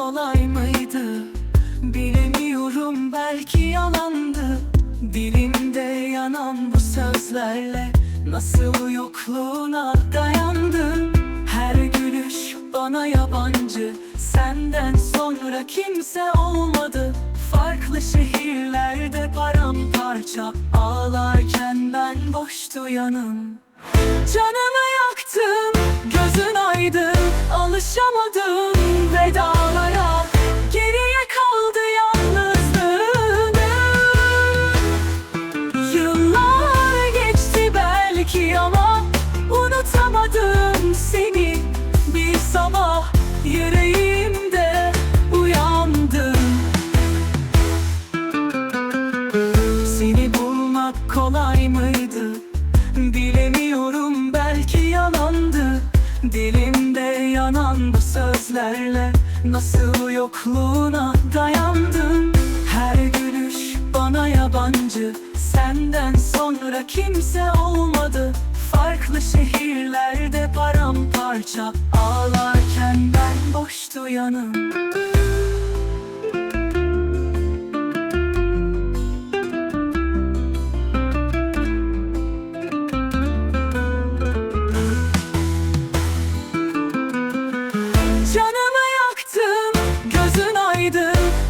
kolay mıydı? Bilemiyorum belki yalandı. Dilimde yanan bu sözlerle Nasıl yokluğuna dayandım Her gülüş bana yabancı Senden sonra kimse olmadı. Farklı şehirlerde paramparça Ağlarken ben boştu yanım. Canımı yaktın, gözün aydın Alışamadım kolay mıydı? Bilemiyorum belki yalandı. Dilimde yanan bu sözlerle Nasıl yokluğuna dayandım Her gülüş bana yabancı Senden sonra kimse olmadı. Farklı şehirlerde paramparça Ağlarken ben boştu yanım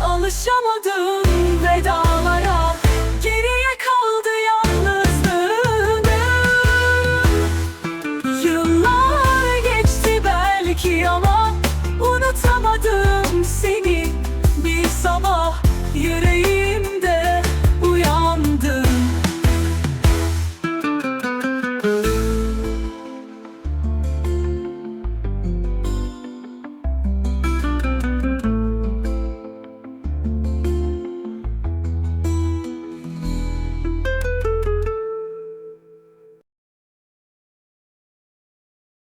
Alışamadım